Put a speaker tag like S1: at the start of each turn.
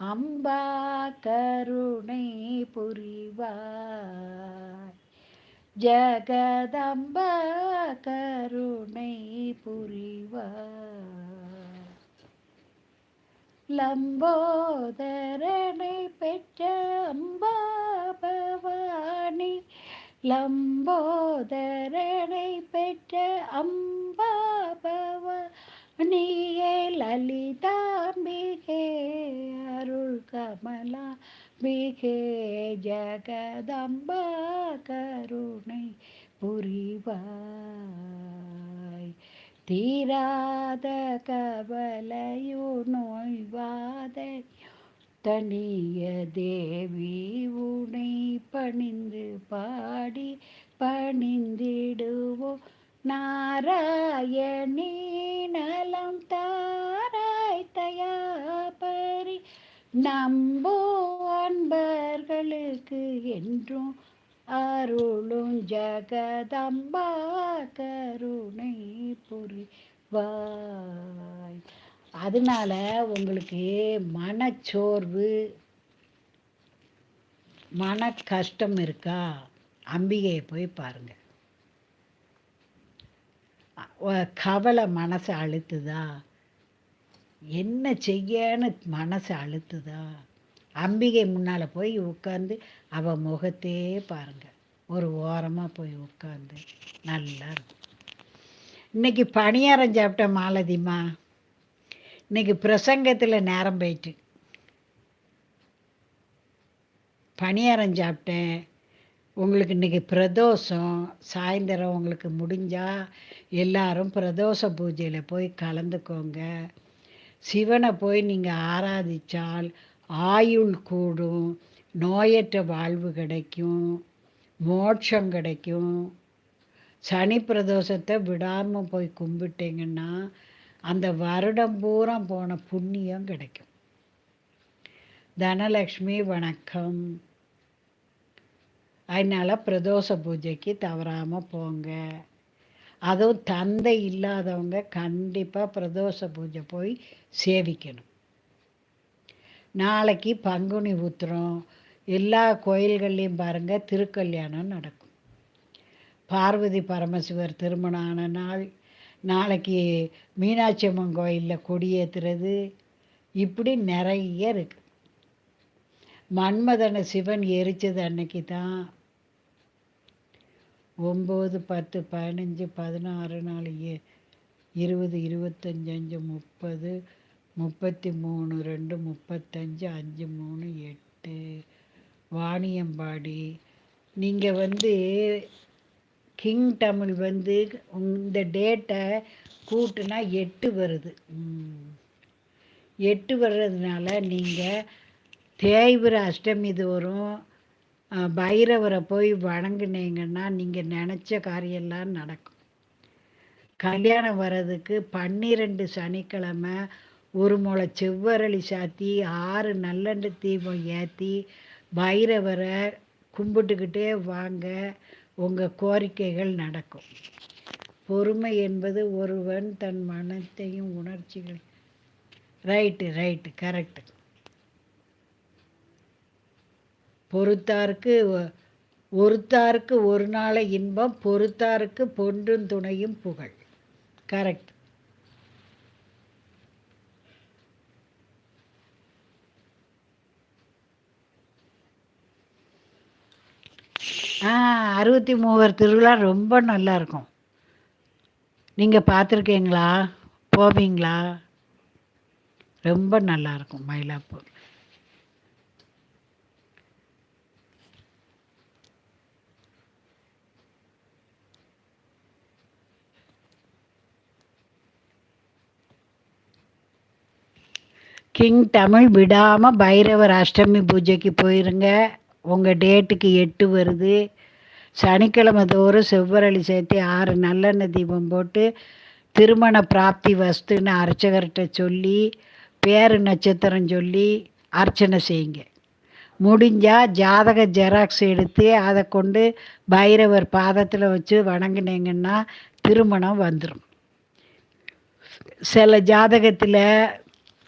S1: அம்பா கருணை புரிவாய். ஜகதம்பா கருணை புரிவாய். லம்போதரனை பெற்ற அம்பா பவானி. லம்போதரனை பெற்ற அம்பா பவானியே லலிதாம்பிகே அருள் கமலாம்பிகே ஜகதம்பா கருணை புரிவாய். தீராத கவலையோ நோய்வாத தனிய தேவி உனை பணிந்து பாடி பணிந்திடுவோம் நாராயணி நலம் தாராய் தயார் நம்போ அன்பர்களுக்கு என்றும் அருளும் ஜகதம்பா கருணை புரிவாய். அதனால உங்களுக்கு மனச்சோர்வு மன கஷ்டம் இருக்கா? அம்பிகையை போய் பாருங்க. கவலை மனசை அழுத்துதா? என்ன செய்யன்னு மனசு அழுத்துதா? அம்பிகை முன்னால் போய் உட்காந்து அவள் முகத்தையே பாருங்கள் ஒரு ஓரமாக போய் உட்காந்து நல்லா இருக்கும் இன்னைக்கு பணியாரம் சாப்பிட்ட மாலதிமா இன்னைக்கு பிரசங்கத்தில் நேரம் போயிட்டு. பணியாரம் சாப்பிட்டேன். உங்களுக்கு இன்றைக்கி பிரதோஷம் சாயந்தரம் உங்களுக்கு முடிஞ்சால் எல்லாரும் பிரதோஷ பூஜையில் போய் கலந்துக்கோங்க. சிவனை போய் நீங்கள் ஆராதித்தால் ஆயுள் கூடும் நோயற்ற வாழ்வு கிடைக்கும் மோட்சம் கிடைக்கும். சனி பிரதோஷத்தை விடாமல் போய் கும்பிட்டீங்கன்னா அந்த வருடம் பூரா போன புண்ணியம் கிடைக்கும். தனலக்ஷ்மி வணக்கம். அதனால் பிரதோஷ பூஜைக்கு தவறாமல் போங்க. அதுவும் தந்தை இல்லாதவங்க கண்டிப்பாக பிரதோஷ பூஜை போய் சேவிக்கணும். நாளைக்கு பங்குனி உத்திரம் எல்லா கோயில்கள்லையும் பாருங்கள் திருக்கல்யாணம் நடக்கும். பார்வதி பரமசிவர் திருமணம் ஆன நாள் நாளைக்கு மீனாட்சி அம்மன் கோயிலில் கொடியேற்றுறது இப்படி நிறைய இருக்குது மன்மதன சிவன் எரிச்சது அன்னைக்கு தான் ஒம்பது பத்து பதினஞ்சு பதினாறு நாலு இருபது இருபத்தஞ்சு அஞ்சு முப்பது முப்பத்தி மூணு ரெண்டு முப்பத்தஞ்சு அஞ்சு மூணு எட்டு. வாணியம்பாடி. நீங்கள் வந்து கிங் தமிழ் வந்து இந்த டேட்டை கூட்டுனா எட்டு வருது. எட்டு வர்றதுனால நீங்கள் தேய்பிர அஷ்டமி பைரவரை போய் வணங்குனீங்கன்னா நீங்கள் நினச்ச காரியெல்லாம் நடக்கும். கல்யாணம் வர்றதுக்கு பன்னிரெண்டு சனிக்கிழமை ஒரு முளை செவ்வரளி சாத்தி ஆறு நல்லெண்ணெய் தீபம் ஏற்றி பைரவரை கும்பிட்டுக்கிட்டே வாங்க உங்கள் கோரிக்கைகள் நடக்கும். பொறுமை என்பது ஒருவன் தன் மனத்தையும் உணர்ச்சிகள். ரைட்டு ரைட்டு கரெக்டு பொறுத்தாருக்கு ஒருத்தாருக்கு ஒரு நாளை இன்பம் பொறுத்தாருக்கு பொன்றும் துணையும் புகழ். கரெக்ட் ஆ அறுபத்தி மூவர் திருவிழா ரொம்ப நல்லா இருக்கும் நீங்கள் பார்த்துருக்கீங்களா? போவீங்களா? ரொம்ப நல்லாயிருக்கும் மயிலாப்பூர். கிங் தமிழ் விடாமல் பைரவர் அஷ்டமி பூஜைக்கு போயிருங்க. உங்கள் டேட்டுக்கு எட்டு வருது. சனிக்கிழமை தோறும் செவ்வரளி சேர்த்து ஆறு நல்லெண்ணெய் தீபம் போட்டு திருமண பிராப்தி வஸ்துன்னு அர்ச்சகர்கிட்ட சொல்லி பேரு நட்சத்திரம் சொல்லி அர்ச்சனை செய்யுங்க. முடிஞ்சால் ஜாதக ஜெராக்ஸ் எடுத்து அதை கொண்டு பைரவர் பாதத்தில் வச்சு வணங்கினீங்கன்னா திருமணம் வந்துடும் சில ஜாதகத்தில்